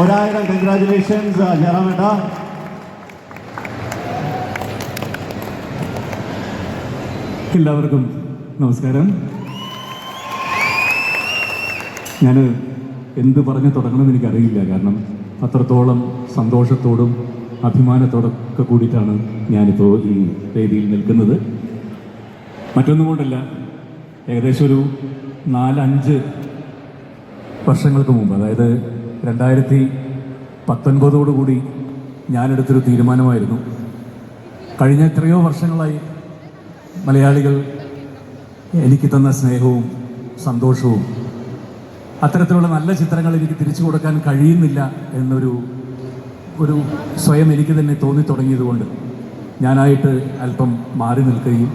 ഒരായിരം കൺഗ്രാചുലേഷൻസ് ജയറാമേട്ട. എല്ലാവർക്കും നമസ്കാരം. ഞാൻ എന്ത് പറഞ്ഞു തുടങ്ങണമെന്ന് എനിക്കറിയില്ല. കാരണം അത്രത്തോളം സന്തോഷത്തോടും അഭിമാനത്തോടൊക്കെ കൂടിയിട്ടാണ് ഞാനിപ്പോൾ ഈ വേദിയിൽ നിൽക്കുന്നത്. മറ്റൊന്നും കൊണ്ടല്ല ഏകദേശം ഒരു നാലഞ്ച് വർഷങ്ങൾക്ക് മുമ്പ് അതായത് രണ്ടായിരത്തി പത്തൊൻപതോടുകൂടി ഞാനെടുത്തൊരു തീരുമാനമായിരുന്നു. കഴിഞ്ഞ എത്രയോ വർഷങ്ങളായി മലയാളികൾ എനിക്ക് തന്ന സ്നേഹവും സന്തോഷവും അത്തരത്തിലുള്ള നല്ല ചിത്രങ്ങൾ എനിക്ക് തിരിച്ചു കൊടുക്കാൻ കഴിയുന്നില്ല എന്നൊരു ഒരു സ്വയം എനിക്ക് തന്നെ തോന്നി തുടങ്ങിയതുകൊണ്ട് ഞാനായിട്ട് അല്പം മാറി നിൽക്കുകയും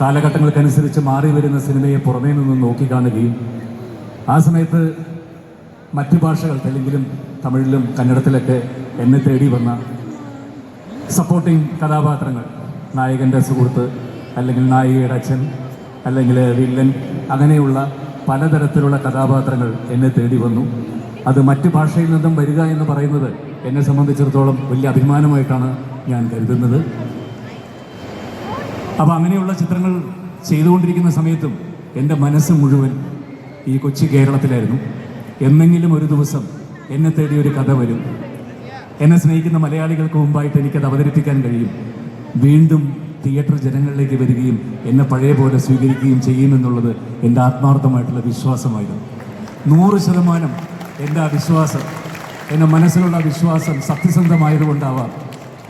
കാലഘട്ടങ്ങൾക്കനുസരിച്ച് മാറി വരുന്ന സിനിമയെ പുറമേ നിന്ന് നോക്കിക്കാണുകയും ആ സമയത്ത് മറ്റു ഭാഷകൾ തെലുങ്കിലും തമിഴിലും കന്നഡത്തിലൊക്കെ എന്നെ തേടി വന്ന സപ്പോർട്ടിങ് കഥാപാത്രങ്ങൾ. നായകന്റെ സുഹൃത്ത് അല്ലെങ്കിൽ നായികയുടെ അച്ഛൻ അല്ലെങ്കിൽ വില്ലൻ അങ്ങനെയുള്ള പലതരത്തിലുള്ള കഥാപാത്രങ്ങൾ എന്നെ തേടി വന്നു. അത് മറ്റു ഭാഷയിൽ നിന്നും വരിക എന്ന് പറയുന്നത് എന്നെ സംബന്ധിച്ചിടത്തോളം വലിയ അഭിമാനമായിട്ടാണ് ഞാൻ കരുതുന്നത്. അപ്പോൾ അങ്ങനെയുള്ള ചിത്രങ്ങൾ ചെയ്തുകൊണ്ടിരിക്കുന്ന സമയത്തും എന്റെ മനസ്സ് മുഴുവൻ ഈ കൊച്ചു കേരളത്തിലായിരുന്നു. എന്നെങ്കിലും ഒരു ദിവസം എന്നെ തേടി ഒരു കഥ വരും. എന്നെ സ്നേഹിക്കുന്ന മലയാളികൾക്ക് മുമ്പായിട്ട് എനിക്കത് അവതരിപ്പിക്കാൻ കഴിയും. വീണ്ടും തിയേറ്റർ ജനങ്ങളിലേക്ക് വരികയും എന്നെ പഴയ പോലെ സ്വീകരിക്കുകയും ചെയ്യുമെന്നുള്ളത് എന്റെ ആത്മാർത്ഥമായിട്ടുള്ള വിശ്വാസമായിരുന്നു. നൂറ് ശതമാനം എന്റെ ആ വിശ്വാസം എന്റെ മനസ്സിലുള്ള വിശ്വാസം സത്യസന്ധമായതുകൊണ്ടാവാം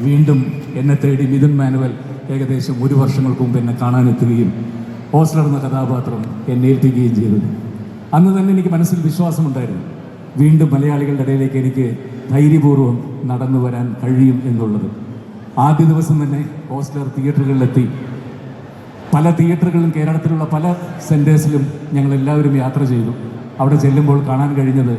വീണ്ടും എന്നെ തേടി മിഥുൻ മാനുവൽ ഏകദേശം ഒരു വർഷങ്ങൾക്ക് മുമ്പ് എന്നെ കാണാനെത്തുകയും ഹോസ്റ്റലർ എന്ന കഥാപാത്രം എന്നെ ഏൽപ്പിക്കുകയും ചെയ്തത്. അന്ന് തന്നെ എനിക്ക് മനസ്സിൽ വിശ്വാസമുണ്ടായിരുന്നു. വീണ്ടും മലയാളികളുടെ ഇടയിലേക്ക് എനിക്ക് ധൈര്യപൂർവം നടന്നു വരാൻ കഴിയും എന്നുള്ളത്. ആദ്യ ദിവസം തന്നെ ഹോസ്റ്റലർ തിയേറ്ററുകളിലെത്തി. പല തിയേറ്ററുകളിലും കേരളത്തിലുള്ള പല സെന്റേഴ്സിലും ഞങ്ങളെല്ലാവരും യാത്ര ചെയ്തു. അവിടെ ചെല്ലുമ്പോൾ കാണാൻ കഴിഞ്ഞത്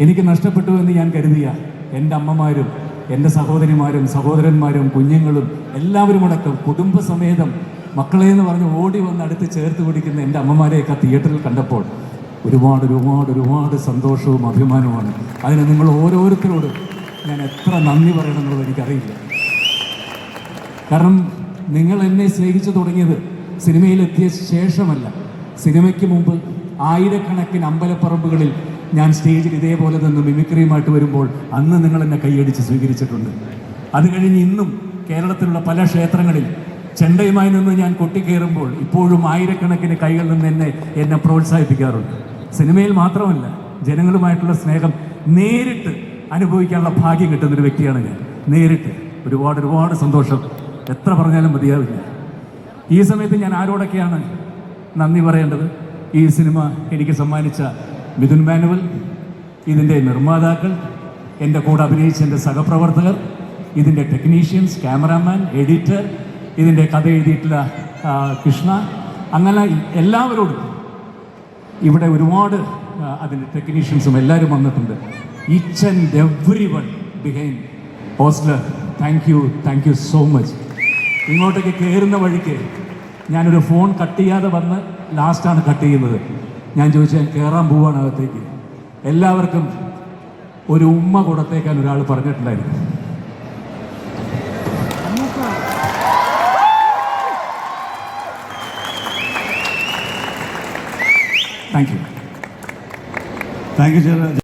എനിക്ക് നഷ്ടപ്പെട്ടു എന്ന് ഞാൻ കരുതിയ എന്റെ അമ്മമാരും എന്റെ സഹോദരിമാരും സഹോദരന്മാരും കുഞ്ഞുങ്ങളും എല്ലാവരും അടക്കം കുടുംബസമേതം മക്കളെ എന്ന് പറഞ്ഞ് ഓടി വന്ന് അടുത്ത് ചേർത്ത് പിടിക്കുന്ന എന്റെ അമ്മമാരെയൊക്കെ തിയേറ്ററിൽ കണ്ടപ്പോൾ ഒരുപാട് ഒരുപാട് ഒരുപാട് സന്തോഷവും അഭിമാനവുമാണ്. അതിന് നിങ്ങൾ ഓരോരുത്തരോട് ഞാൻ എത്ര നന്ദി പറയണമെന്നുള്ളത് എനിക്കറിയില്ല. കാരണം നിങ്ങൾ എന്നെ സ്നേഹിച്ചു തുടങ്ങിയത് സിനിമയിലെത്തിയ ശേഷമല്ല. സിനിമയ്ക്ക് മുമ്പ് ആയിരക്കണക്കിന് അമ്പലപ്പറമ്പുകളിൽ ഞാൻ സ്റ്റേജിൽ ഇതേപോലെ നിന്ന് മിമിക്രിയുമായിട്ട് വരുമ്പോൾ അന്ന് നിങ്ങൾ എന്നെ കൈയടിച്ച് സ്വീകരിച്ചിട്ടുണ്ട്. അത് കഴിഞ്ഞ് ഇന്നും കേരളത്തിലുള്ള പല ക്ഷേത്രങ്ങളിൽ ചെണ്ടയുമായി നിന്ന് ഞാൻ കൊട്ടിക്കയറുമ്പോൾ ഇപ്പോഴും ആയിരക്കണക്കിന് കൈകളിൽ നിന്ന് എന്നെ എന്നെ പ്രോത്സാഹിപ്പിക്കാറുണ്ട്. സിനിമയിൽ മാത്രമല്ല ജനങ്ങളുമായിട്ടുള്ള സ്നേഹം നേരിട്ട് അനുഭവിക്കാനുള്ള ഭാഗ്യം കിട്ടുന്നൊരു വ്യക്തിയാണ് ഞാൻ. നേരിട്ട്. ഒരുപാട് ഒരുപാട് സന്തോഷം. എത്ര പറഞ്ഞാലും മതിയാവില്ല. ഈ സമയത്ത് ഞാൻ ആരോടൊക്കെയാണ് നന്ദി പറയേണ്ടത്? ഈ സിനിമ എനിക്ക് സമ്മാനിച്ച മിഥുൻ മാനുവൽ ഇതിന്റെ നിർമ്മാതാക്കൾ എന്റെ കൂടെ അഭിനയിച്ച എന്റെ സഹപ്രവർത്തകർ ഇതിന്റെ ടെക്നീഷ്യൻസ് ക്യാമറാമാൻ എഡിറ്റർ ഇതിന്റെ കഥ എഴുതിയിട്ടുള്ള കൃഷ്ണ. അങ്ങനെ എല്ലാവരോടും ഇവിടെ ഒരുപാട് അതിന്റെ ടെക്നീഷ്യൻസും എല്ലാവരും വന്നിട്ടുണ്ട്. Each and every one behind hosteller thank you thank you so much ഇങ്ങോട്ടേക്ക് കയറുന്ന വഴിക്ക് ഞാനൊരു ഫോൺ കട്ട് ചെയ്യാതെ വന്ന് ലാസ്റ്റാണ് കട്ട് ചെയ്യുന്നത്. ഞാൻ ചോദിച്ചു ഞാൻ കയറാൻ പോവാണ് അകത്തേക്ക്. എല്ലാവർക്കും ഒരു ഉമ്മ കൊടുത്തേക്കാൻ ഒരാൾ പറഞ്ഞിട്ടുണ്ടായിരുന്നു. Thank you thank U